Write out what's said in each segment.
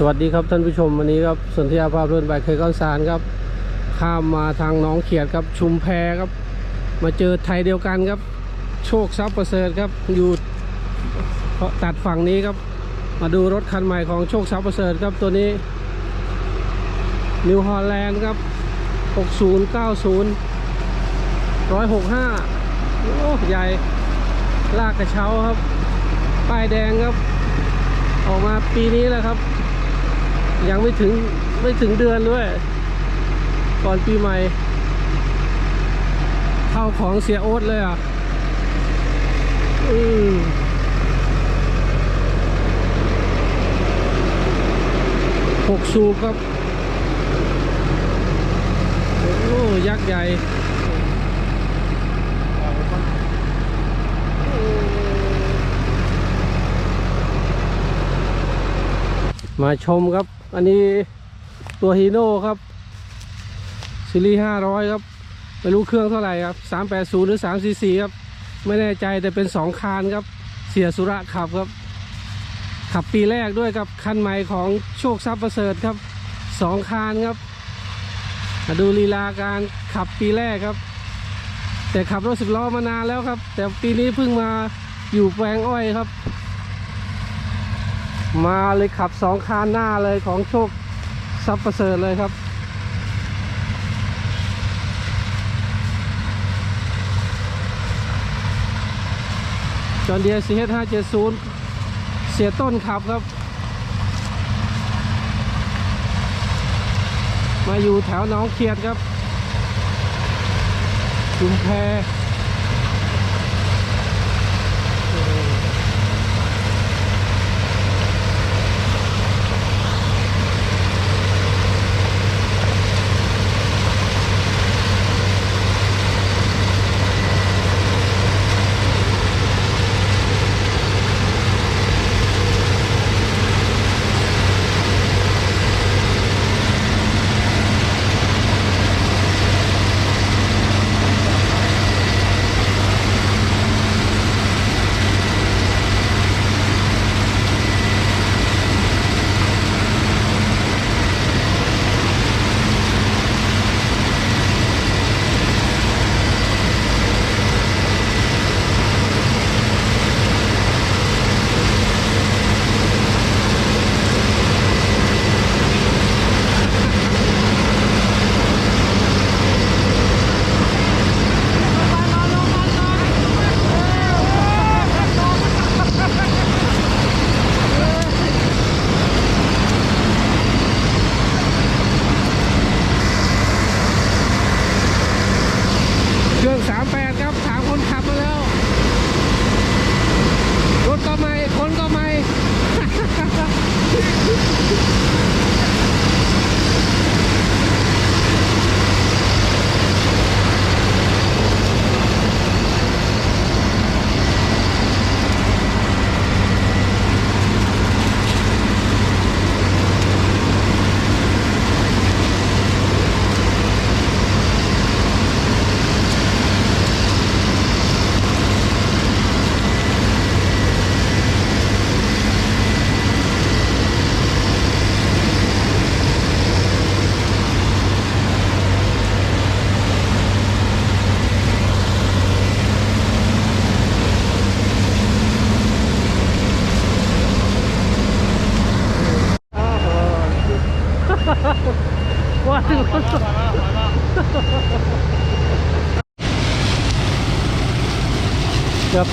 สวัสดีครับท่านผู้ชมวันนี้ครับสนธิยาภาพเรือนใบเคยก้อนสารครับ ข้ามมาทางน้องเขียดครับ ชุมแพครับ มาเจอไทยเดียวกันครับ โชคทรัพย์ประเสริฐครับอยู่ตัดฝั่งนี้ครับ มาดูรถคันใหม่ของโชคทรัพย์ประเสริฐครับตัวนี้นิวฮอลแลนด์ครับ 6090 165 โอ้ใหญ่ลากกระเช้าครับ ป้ายแดงครับ ออกมาปีนี้แหละครับ ยังไม่ถึงไม่ถึงเดือนด้วย ก่อนปีใหม่ เข้าของเสียโอ๊ตเลยอะ อืมหกสูบครับ โอ้ยักษ์ใหญ่มาชมครับ อันนี้ตัวฮีโน่ครับซีรีส์500ครับไม่รู้เครื่องเท่าไหร่ครับ380หรือ344ครับ ไม่แน่ใจแต่เป็น2คานครับ เสียสุระขับครับ ขับปีแรกด้วยกับคันใหม่ของโชคทรัพย์ประเสริฐครับ2คานครับมาดูลีลาการขับปีแรกครับ แต่ขับรถสิบล้อมานานแล้วครับ แต่ปีนี้เพิ่งมาอยู่แปลงอ้อยครับ มาเลยขับสองคานหน้าเลยของโชคซับประเสริฐเลยครับ จอห์นเดียร์ CH570 เสียต้นขับครับ มาอยู่แถวน้องเขียดครับจุมแพ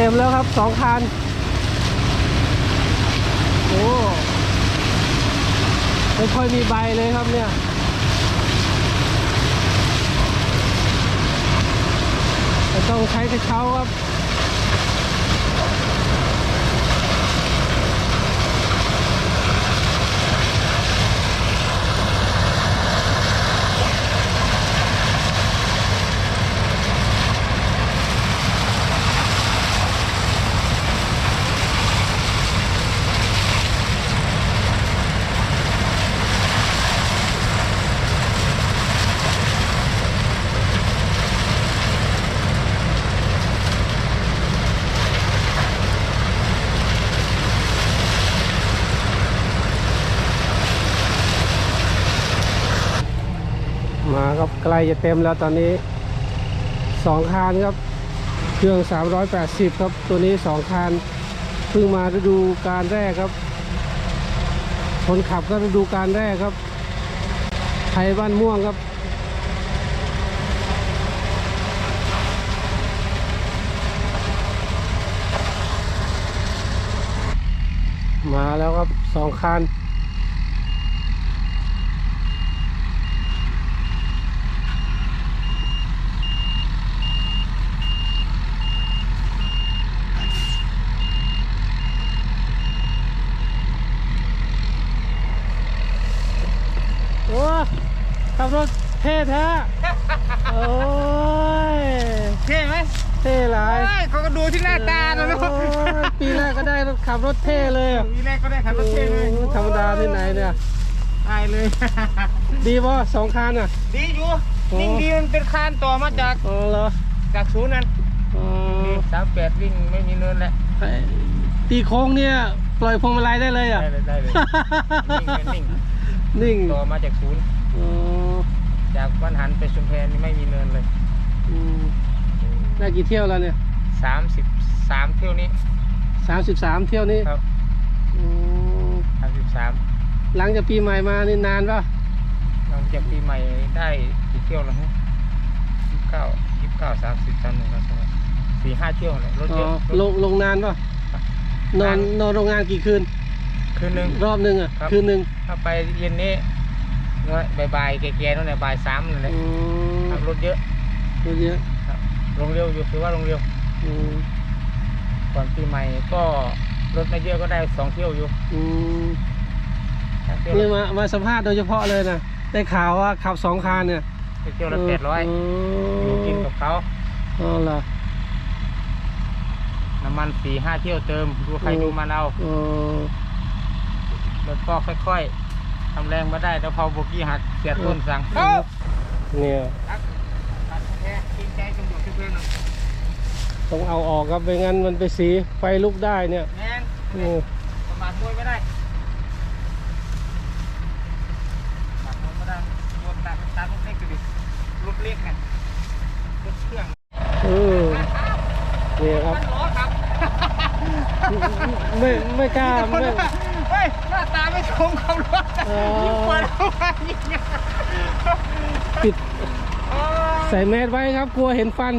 ต็มแล้วครับสองคัน โอ้ไม่ค่อยมีใบเลยครับเนี่ยต้องใช้กระเช้าครับ ล้จะเต็มแล้วตอนนี้สองคันครับ เครื่อง 380 ครับตัวนี้สองคันเพิ่งมาฤดูการแรกครับคนขับก็ฤดูการแรกครับไทยบ้านม่วงครับมาแล้วครับสองคัน โอ้ขับรถ เท่แท้โอ้ยเท่ไหมเท่หลายเฮ้ยเขาก็ดูที่หน้าตาแล้วเนอะโอ้ยปีแรกก็ได้รถขับรถเท่เลยอะทีแรกก็ได้ขับรถเท่เลยโอ้ธรรมดาที่ไหนเนี่ยตายเลย ดีป่ะสองคันอะ ดีอยู่โอ้นิ่งดีมันเป็นคานต่อมาจากอ๋อเหรอจากศูนย์นั้นอ๋อสามแปดวิ่งไม่มีเนินแหละไอ้ตีโค้งเนี่ยปล่อยพวงมาลัยได้เลยอะ ได้เลยได้เลยนิ่งเลยนิ่งนิ่งต่อมาจากศูนย์อ๋อ จากบ้านหันไปชุมแพนี่ไม่มีเนินเลยอืมได้กี่เที่ยวแล้วเนี่ยสามสิบสามเที่ยวนี้สามสิบสามเที่ยวนี้ครับอืมสามสิบสามหลังจากปีใหม่มานี่นานป่ะหลังจากปีใหม่ได้กี่เที่ยวแล้วฮะยี่สิบเก้ายี่สิบเก้าสามสิบสามหนึ่งสามสองสี่ห้าเที่ยวเลยรถอ๋เยออะลงลงนานป่ะนอนนอนโรงงานกี่คืน คืนหนึ่ง รอบหนึ่งอะ ครับ คืนหนึ่งถ้าไปเย็นนี้ บ่ายบ่ายๆแก่ๆนั่นแหละบ่ายสามนั่นแหละอืมขับรถเยอะเยอะครับลงเร็วอยู่ถือว่าลงเร็วอืมก่อนปีใหม่ก็รถไม่เยอะก็ได้สองเที่ยวอยู่อืมสามเที่ยวนี่ละมามาสัมภาษณ์โดยเฉพาะเลยนะได้ข่าวว่าขับสองคันเนี่ยเที่ยวละแปดร้อยอยู่กินกับเขาอ๋อเหรอน้ำมันสี่ห้าเที่ยวเติมดูใครอืมดูมันเอาอ๋อแล้วก็ค่อยๆ ทำแรงมาได้แล้วพอโบกี้หักเสียต้นสั่งอืมเนี่ยครับตัดแค่กินใจจงหยดเพื่อนๆหน่อยต้องเอาออกครับไม่งั้นมันไปสีไฟลุกได้เนี่ยแม่นอืมประมาทมวยไม่ได้ประมาทมวยไม่ได้รถตัดตัดรถเล็กดูดิรถเล็กไงรถเครื่องเออเนี่ยครับมันล้อครับไม่ไม่กล้าไม่เฮ้ยหน้าตาไม่ตรงกับรถอ๋อ ยิ่งเปิดเข้ามายิ่งปิดโอ้ยใส่แมสไว้ครับ กลัวเห็นฟัน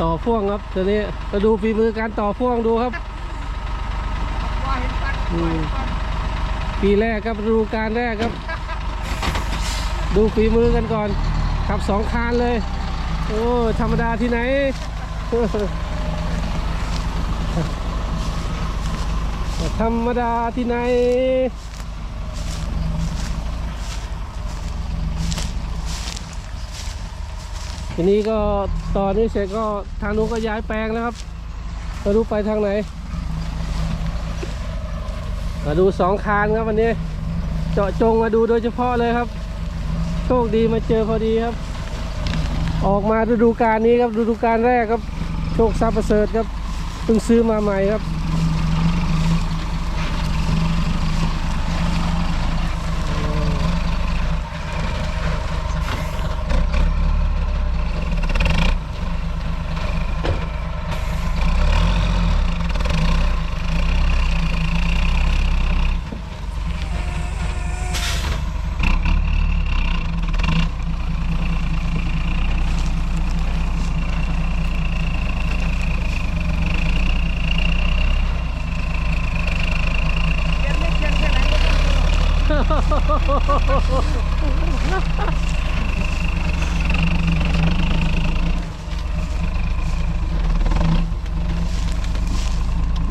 ต่อพ่วงครับตัวนี้มาดูฝีมือการต่อพ่วงดูครับ ว่าเห็นฟันอืมว่าเห็นฟันปีแรกครับฤดูการแรกครับ ดูฝีมือกันก่อนขับสองคานเลย โอ้ธรรมดาที่ไหน ธรรมดาที่ไหน ทีนี้ก็ตอนนี้เสร็จก็ทางนู้นก็ย้ายแปลงแล้วครับม่รู้ไปทางไหน มาดูสองคานครับวันนี้ เจาะจงมาดูโดยเฉพาะเลยครับ โชคดีมาเจอพอดีครับ ออกมาฤดูกาลนี้ครับฤดูกาลแรกครับ โชคทรัพย์ประเสริฐครับเพิ่งซื้อมาใหม่ครับ เขียนไม่เขียนแค่ไหนก็ต้องดู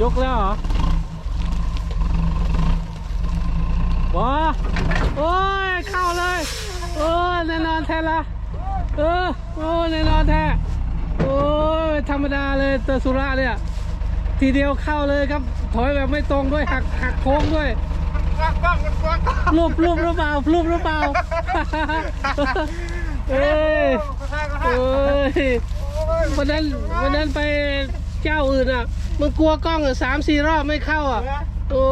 ยกแล้วเหรอว้าโอ้ย เข้าเลยโอ้ยแน่นอนแท้ละเออโอ้ยแน่นอนแท้โอ้ยธรรมดาเลยเตอร์สุระเนี่ยทีเดียวเข้าเลยครับ ถอยแบบไม่ตรงด้วยหักหักโค้งด้วยกว้างกว้างมันกว้างรูปรูปหรือเปล่ารูปหรือเปล่าเอ้ยเอ้ยโอ้ยวันนั้นวันนั้นไป เจ้าอื่นอะ มันกลัวกล้องอะสามสี่รอบไม่เข้าอะเหลือโอ้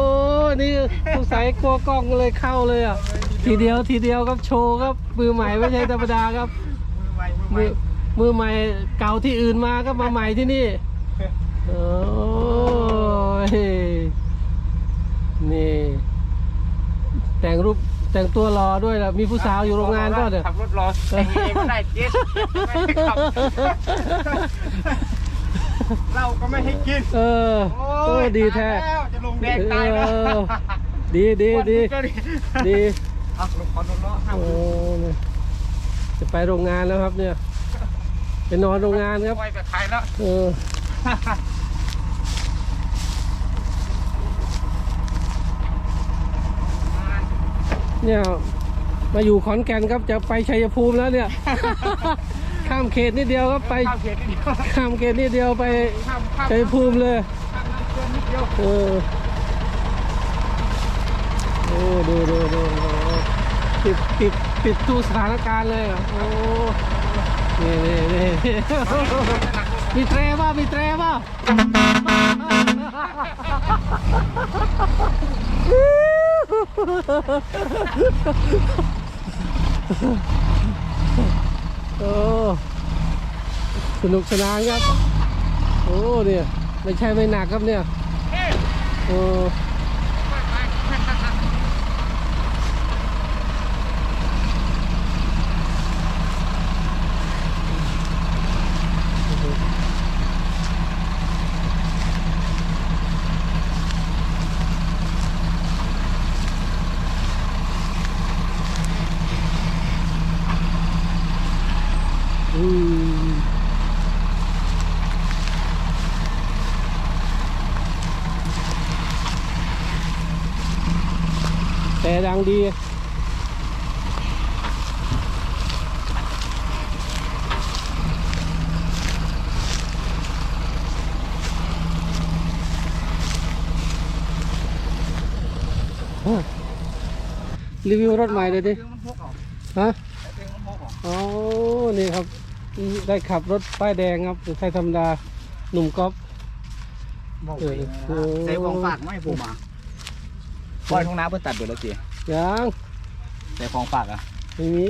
นี่สงสัยกลัวกล้องเลยเข้าเลยอะ ทีเดียวทีเดียวครับโชว์ครับ มือใหม่ไม่ใช่ธรรมดาครับ มือไวมือไวมือมือใหม่เก่าที่อื่นมาก็มาใหม่ที่นี่โอ้ยนี่ แต่งรูปแต่งตัวรอด้วยล่ะมีผู้สาวอยู่โรงงานก็เด้อขับรถรอแต่งเองไม่ได้เจ๊ไม่ให้ขับ เราก็ไม่ให้กิน เออเออดีแท้ตายล้วจะลงแดงตายแล้วเออดีดีดีดีเอาลงขอโดนล้อห้ามโอ้เนี่ยจะไปโรงงานแล้วครับเนี่ยไปนอนโรงงานครับไวไปขายแล้วเออเนี่ยมาอยู่ขอนแก่นครับจะไปชัยภูมิแล้วเนี่ยข้ามเขตนิดเดียวครับไปข้ามเขตนิดเดียวข้ามเขตนิดเดียวไปข้ามข้ามชัยภูมิเลยข้ามน้ำเกินนิดเดียวเออโอ้ดูดูดูโอ้ปิดปิดปิดทุกสถานการณ์เลยอะโอ้นี่นี่นี่มีเตรป่ะมีเตรป่ะ โอ้สนุกสนานครับ โอ้เนี่ยไม่ใช่ไม่หนักครับเนี่ยโอ้ม แต่ดังดี รีวิวรถใหม่เลยดิเครื่องมันพกออกฮะเครื่องมันพกออกอ๋อ นี่ครับ ได้ขับรถป้ายแดงครับใช่ธรรมดา หนุ่มก๊อฟบอกเออเองนะโอ้ใส่ของฝากไม่ให้ผมมาปล่อยทุ่งน้ำเพิ่นตัดเบิดแล้วจี ยังใส่ของฝากอะ ไม่มี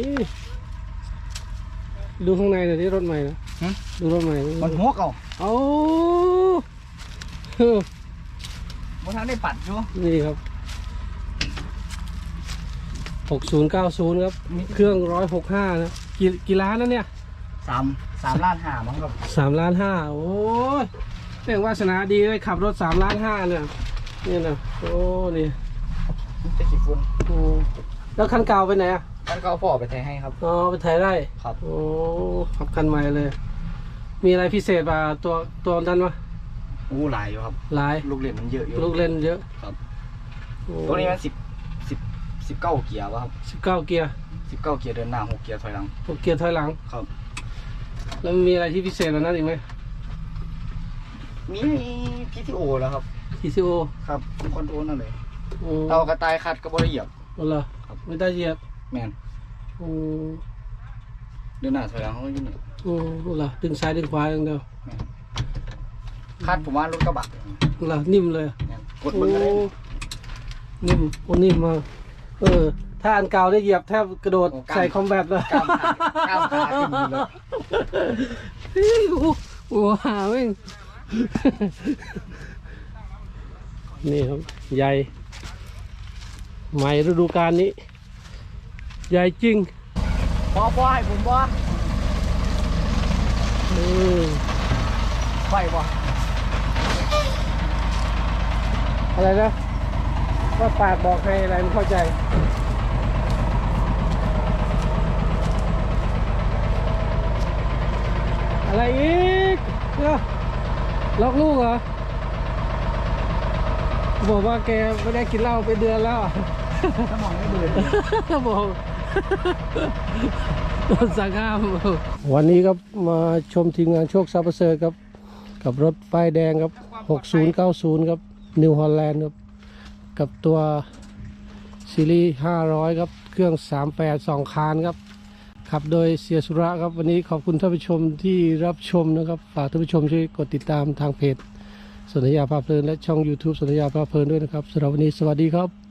ดูข้างในหน่อยที่รถใหม่นะหึ ดูรถใหม่ดิมันพกเอาเอาบ่ทันได้ปัดอยู่นี่ครับหกศูนย์เก้าศูนย์ครับ เครื่องร้อยหกห้านะกี่กี่ล้านนะเนี่ยสามสามล้านห้ามั้งครับสามล้านห้าโอ้ยเรื่องวาสนาดีเลยขับรถสามล้านห้าเนี่ยนี่นะโอ้นี่มันจะกี่ฝุ่น โอ้แล้วคันเก่าไปไหนอะท่านก็เอาพ่อไปแทงให้ครับ อ๋อไปถ่ายได้ครับ โอ้ขับคันใหม่เลย มีอะไรพิเศษป่ะตัวตัวนั้นวะอู้หลายอยู่ครับ หลาย ลูกเล่นมันเยอะอยู่ ลูกเล่นเยอะครับ โอ้ตัวนี้มันสิบสิบสิบเก้าเกียร์วะครับสิบเก้าเกียร์สิบเก้าเกียร์เดินหน้าหกเกียร์ถอยหลังตัวเกียร์ถอยหลัง ครับ แล้วมีอะไรที่พิเศษกว่านั้นอีกไหมมีพีทีโอแล้วครับ TCO ครับคอนโทรลนั่นเลย โอ้เตากระต่ายคัดกับบริเหยียบ โอ้เหรอครับ ไม่ได้เหยียบแมนโอ้เดินหน้าถอยหลังเขาก็อยืนนี่โอ้เหรอดึงซ้ายดึงขวาอย่างเดียวแมนคัดผมว่ารถกระบะเหรอนิ่มเลยแมนกดเบิ้งก็ได้โอ้นิ่มโอ้นิ่มมากเออ ถ้าอันเก่าได้เหยียบแทบกระโดดใส่คอมแบทเลย ก้าวขาก้าวขาขึ้นอยู่เลยเฮ้ยโอ้โหหาแม่งนี่ครับใหญ่ ใหม่ฤดูกาลนี้ ใหญ่จริงพอพอให้ผมบ่เออไปบ่อะไรนะว่าปากบอกให้อะไรไม่เข้าใจอะไรอีกเนี่ยล็อกลูกเหรอ บอกว่าแกไม่ได้กินเหล้าไปเดือนแล้วอะสมองไม่เบื่อบอกโดนสั่งห้ามวันนี้ครับมาชมทีมงานโชคซับเปอร์เซอร์ครับ กับรถป้ายแดงครับ 6090 ครับนิวฮอลแลนด์ครับ กับตัวซีรีส์500 ครับ เครื่อง 38 2 คานครับ ขับโดยเสียสุระครับ วันนี้ขอบคุณท่านผู้ชมที่รับชมนะครับ ฝากท่านผู้ชมช่วยกดติดตามทางเพจ สนธยาภาพเพลินและช่อง YouTube สนธยาภาพเพลินด้วยนะครับสำหรับวันนี้สวัสดีครับ